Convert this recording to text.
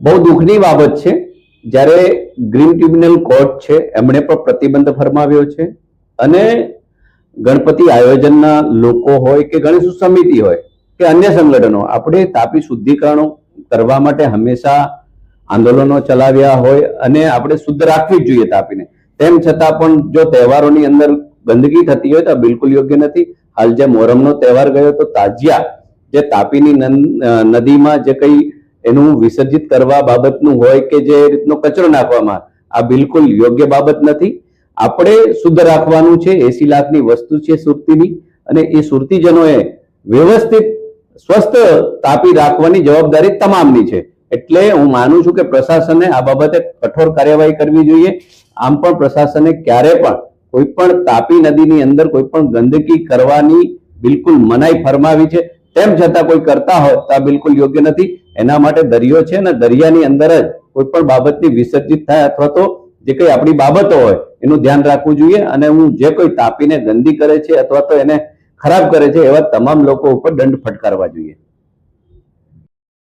બહુ દુઃખની બાબત છે. જ્યારે ગ્રીન ટ્રિબ્યુનલ કોર્ટ છે, એમણે પણ પ્રતિબંધ ફરમાવ્યો છે. અને ગણપતિ આયોજનના લોકો હોય કે ગણેશ સમિતિ હોય કે અન્ય સંગઠનો, આપણે તાપી શુદ્ધિકરણો કરવા માટે હંમેશા આંદોલનો ચલાવ્યા હોય અને આપણે શુદ્ધ રાખવી જ જોઈએ તાપીને. તેમ છતાં પણ જો તહેવારોની અંદર ગંદકી થતી હોય તો બિલકુલ યોગ્ય નથી. હાલ જે મોહરમનો તહેવાર ગયો તો તાજિયા, જે તાપીની નદીમાં જે કંઈ એનું વિસર્જિત કરવા બાબતનું હોય કે જે રીતનો કચરો નાખવામાં આ બિલકુલ યોગ્ય બાબત નથી. આપણે શુદ્ધ રાખવાનું છે, એસી લાખની વસ્તુ છે સુરતીની અને એ સુરતીજનોએ વ્યવસ્થિત સ્વસ્થ તાપી રાખવાની જવાબદારી તમામની છે. એટલે હું માનું છું કે પ્રશાસને આ બાબતે કઠોર કાર્યવાહી કરવી જોઈએ. આમ પણ પ્રશાસને ક્યારે પણ કોઈ પણ તાપી નદીની અંદર કોઈ પણ ગંદકી કરવાની બિલકુલ મનાઈ ફરમાવી છે. તેમ છતાં કોઈ કરતા હોય તો આ બિલકુલ યોગ્ય નથી. એના માટે દરિયો છે ને દરિયાની અંદર જ કોઈ પણ બાબતની વિસર્જિત થાય અથવા તો જે કઈ આપણી બાબતો હોય, એનું ધ્યાન રાખવું જોઈએ અને હું જે કોઈ તાપીને ગંદી કરે છે અથવા તો એને ખરાબ કરે છે, એવા તમામ લોકો ઉપર દંડ ફટકારવા જોઈએ.